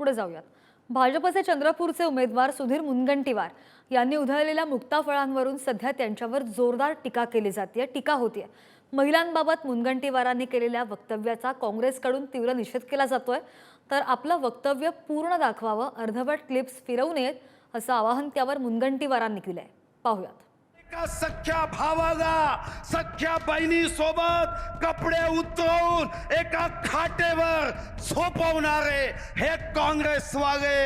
पुढे जाऊयात. भाजपचे चंद्रपूरचे उमेदवार सुधीर मुनगंटीवार यांनी उधळलेल्या मुक्ताफळांवरून सध्या त्यांच्यावर जोरदार टीका केली जाते टीका होतीये. महिलांबाबत मुनगंटीवारांनी केलेल्या वक्तव्याचा काँग्रेसकडून तीव्र निषेध केला जातोय. तर आपलं वक्तव्य पूर्ण दाखवावं अर्धवट क्लिप्स फिरवू नयेत असं आवाहन त्यावर मुनगंटीवारांनी केलंय. पाहूयात. एका सख्या भावाला सख्या बहिणी सोबत कपडे उतरवून एका खाटेवर झोपवणारे हे काँग्रेसवाले?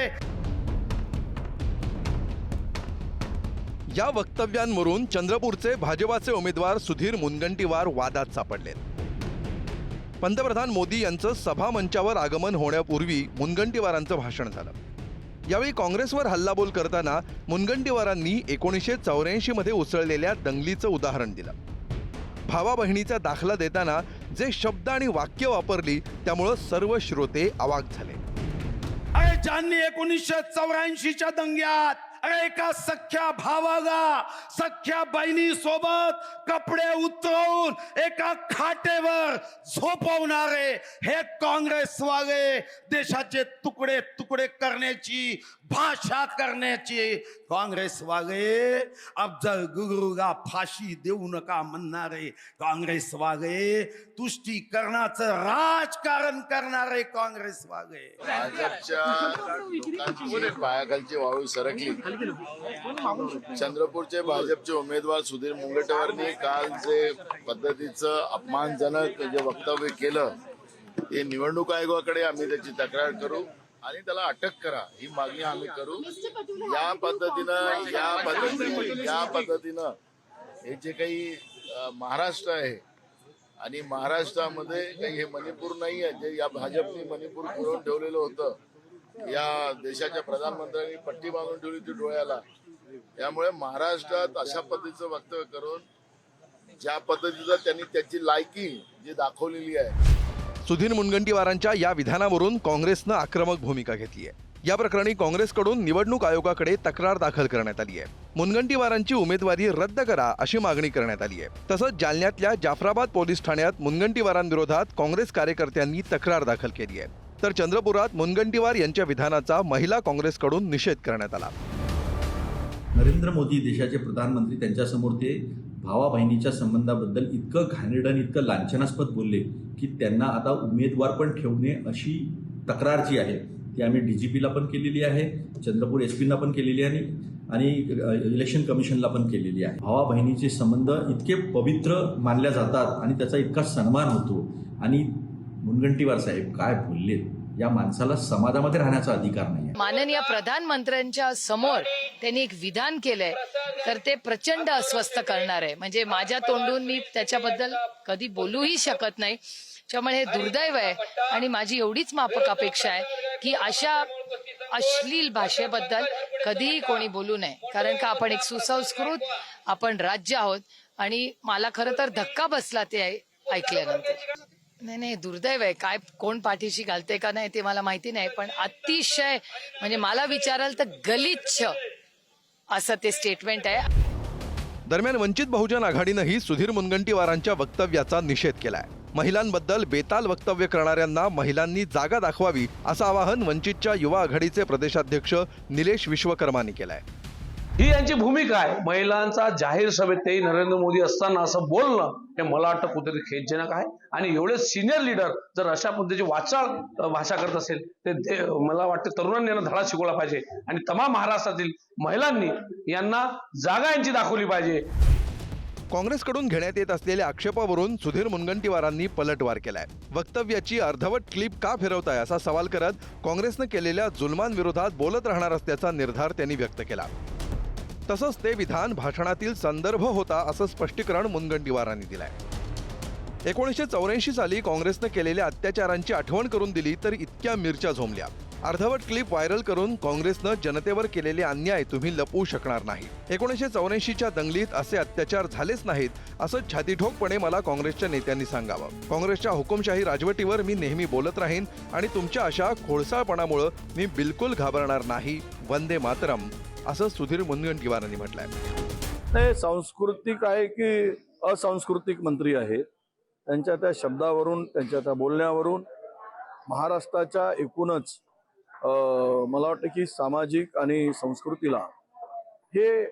या वक्तव्यांवरून चंद्रपूरचे भाजपाचे उमेदवार सुधीर मुनगंटीवार वादात सापडलेत. पंतप्रधान मोदी यांचं सभा मंचावर आगमन होण्यापूर्वी मुनगंटीवारांचं भाषण झालं. यावेळी काँग्रेसवर हल्लाबोल करताना मुनगंटीवारांनी एकोणीसशे चौऱ्याऐंशीमध्ये उसळलेल्या दंगलीचं उदाहरण दिलं. भावा बहिणीचा दाखला देताना जे शब्द आणि वाक्य वापरली त्यामुळं सर्व श्रोते अवाक झाले. अरे ज्यांनी एकोणीसशे चौऱ्याऐंशीच्या दंग्यात एका सख्या भावाला सख्या बहिणी सोबत कपडे उतरवून एका खाटेवर झोपवणारे हे काँग्रेसवाले देशाचे तुकडे तुकडे करण्याची भाषा करण्याची काँग्रेसवाले अफजल गुरुला फाशी देऊ नका म्हणणारे काँग्रेसवाले तुष्टीकरणाचं राजकारण करणारे काँग्रेसवाले. भाजपच्या पायाखालची वाळू सरकली. चंद्रपूरचे भाजपचे उमेदवार सुधीर मुंगटवारनी काल जे पद्धतीचं अपमानजनक जे वक्तव्य केलं ते निवडणूक आयोगाकडे आम्ही त्याची तक्रार करू आणि त्याला अटक करा. ही मागणी आम्ही करू. या पद्धतीनं या पद्धतीनं या पद्धतीनं हे जे काही महाराष्ट्र आहे आणि महाराष्ट्रामध्ये काही हे मणिपूर नाही आहे जे या भाजपने मणिपूर पुरवून ठेवलेलं होतं या देशाच्या प्रधानमंत्र्यांनी पट्टी बांधून ठेवली होती डोळ्याला. त्यामुळे महाराष्ट्रात अशा पद्धतीचं वक्तव्य करून ज्या पद्धतीचं त्यांनी त्याची लायकी जी दाखवलेली आहे. सुधीर मुनगंटीवारांच्या या विधानावरून काँग्रेसनं आक्रमक भूमिका घेतली आहे. या प्रकरणी काँग्रेसकडून निवडणूक आयोगाकडे तक्रार दाखल करण्यात आली आहे. मुनगंटीवारांची उमेदवारी रद्द करा अशी मागणी करण्यात आली आहे. तसंच जालन्यातल्या जाफराबाद पोलीस ठाण्यात मुनगंटीवारांविरोधात काँग्रेस कार्यकर्त्यांनी तक्रार दाखल केली आहे. तर चंद्रपुरात मुनगंटीवार यांच्या विधानाचा महिला काँग्रेसकडून निषेध करण्यात आला. नरेंद्र मोदी देशाचे प्रधानमंत्री त्यांच्यासमोर ते भावा बहिणीच्या संबंधाबद्दल इतकं घाणेरडं इतकं लांछनास्पद बोलले की त्यांना आता उमेदवार पण ठेवणे अशी तक्रार जी आहे ती आम्ही डी जी पीला पण केलेली आहे चंद्रपूर एस पीना पण केलेली आहे आणि इलेक्शन कमिशनला पण केलेली आहे. भावा बहिणीचे संबंध इतके पवित्र मानल्या जातात आणि त्याचा इतका सन्मान होतो आणि मुनगंटीवार साहेब काय बोलले या माणसाला समाजामध्ये राहण्याचा अधिकार नाही माननीय प्रधानमंत्र्यांच्या समोर त्यांनी एक विधान केलंय. तर ते प्रचंड अस्वस्थ करणार आहे. म्हणजे माझ्या तोंडून मी त्याच्याबद्दल कधी बोलूही शकत नाही. त्यामुळे हे दुर्दैव आहे. आणि माझी एवढीच माफक अपेक्षा आहे की अशा अश्लील भाषेबद्दल कधीही कोणी बोलू नये. कारण का आपण एक सुसंस्कृत आपण राज्य आहोत. आणि मला खरं तर धक्का बसला ते ऐकल्यानंतर. नाही नाही दुर्दैव आहे. काय कोण पाठीशी घालते का नाही ते मला माहिती नाही पण अतिशय म्हणजे मला विचाराल तर गलिच्छ असं ते स्टेटमेंट आहे. दरम्यान वंचित बहुजन आघाडीनंही सुधीर मुनगंटीवारांच्या वक्तव्याचा निषेध केलाय. महिलांबद्दल बेताल वक्तव्य करणाऱ्यांना महिलांनी जागा दाखवावी असं आवाहन वंचितच्या युवा आघाडीचे प्रदेशाध्यक्ष निलेश विश्वकर्मांनी केलंय. ही यांची भूमिका आहे. महिलांचा जाहीर सभेत ते नरेंद्र मोदी असताना असं बोलणं हे मला वाटतं कुठेतरी खेदजनक आहे. आणि एवढे सिनियर लीडर जर अशा पद्धतीची वाचाळ भाषा करत असेल ते मला वाटतं तरुणांनी यांना धडा शिकवला पाहिजे. आणि तमाम महाराष्ट्रातील महिलांनी यांना जागा यांची दाखवली पाहिजे. काँग्रेसकडून घेण्यात येत असलेल्या आक्षेपावरून सुधीर मुनगंटीवारांनी पलटवार केलाय. वक्तव्याची अर्धवट क्लिप का फिरवताय असा सवाल करत काँग्रेसनं केलेल्या जुलमांविरोधात बोलत राहणार असल्याचा निर्धार त्यांनी व्यक्त केला. तसंच ते विधान भाषणातील संदर्भ होता असं स्पष्टीकरण मुनगंटीवारांनी दिलंय. एकोणीसशे चौऱ्याऐंशी साली काँग्रेसनं केलेल्या अत्याचारांची आठवण करून दिली तर इतक्या मिरच्या झोमल्या अर्धवट क्लिप व्हायरल करून काँग्रेसनं जनतेवर केलेले अन्याय तुम्ही लपवू शकणार नाही. एकोणीसशे चौऱ्याऐंशीच्या दंगलीत असे अत्याचार झालेच नाहीत असं छातीठोकपणे मला काँग्रेसच्या नेत्यांनी सांगावं. काँग्रेसच्या हुकुमशाही राजवटीवर मी नेहमी बोलत राहीन आणि तुमच्या अशा खोडसाळपणामुळं मी बिलकुल घाबरणार नाही. वंदे मातरम. असं सुधीर मुनगंटीवारांनी म्हटलंय. नाही सांस्कृतिक आहे की असांस्कृतिक मंत्री आहेत त्यांच्या त्या शब्दावरून त्यांच्या त्या बोलण्यावरून महाराष्ट्राच्या एकूणच मला वाटतं की सामाजिक आणि संस्कृतीला हे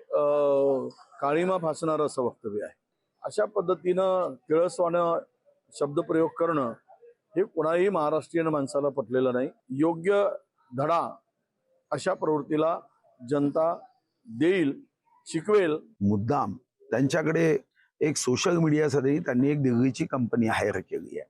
काळीमा फासणारं असं वक्तव्य आहे. अशा पद्धतीनं किळसवानं शब्दप्रयोग करणं हे कोणाही महाराष्ट्रीयन माणसाला पटलेलं नाही. योग्य धडा अशा प्रवृत्तीला जनता देईल शिकवेल. मुद्दाम त्यांच्याकडे एक सोशल मीडियासाठी त्यांनी एक दिल्लीची कंपनी हायर केली आहे.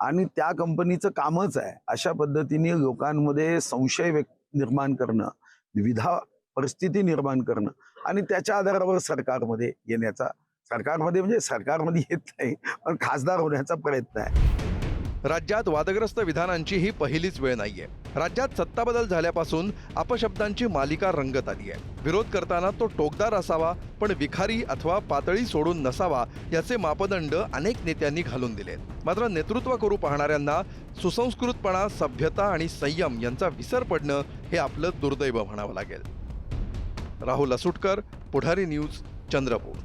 आणि त्या कंपनीचं कामच आहे. अशा पद्धतीने लोकांमध्ये संशय व्यक्त निर्माण करणं द्विधा परिस्थिती निर्माण करणं आणि त्याच्या आधारावर सरकारमध्ये येण्याचा सरकारमध्ये म्हणजे सरकारमध्ये येत नाही पण खासदार होण्याचा प्रयत्न आहे. राज्यात वादग्रस्त विधानांची ही पहिलीच वेळ नाहीये. राज्यात सत्ता बदल झाल्यापासून अपशब्दांची मालिका रंगत आली आहे. विरोध करताना तो टोकदार असावा पण विखारी अथवा पातळी सोडून नसावा याचे मापदंड अनेक नेत्यांनी घालून दिलेत. मात्र नेतृत्व करू पाहणाऱ्यांना सुसंस्कृतपणा सभ्यता आणि संयम यांचा विसर पडणं हे आपलं दुर्दैव म्हणावं लागेल. राहुल असुटकर पुढारी न्यूज चंद्रपूर.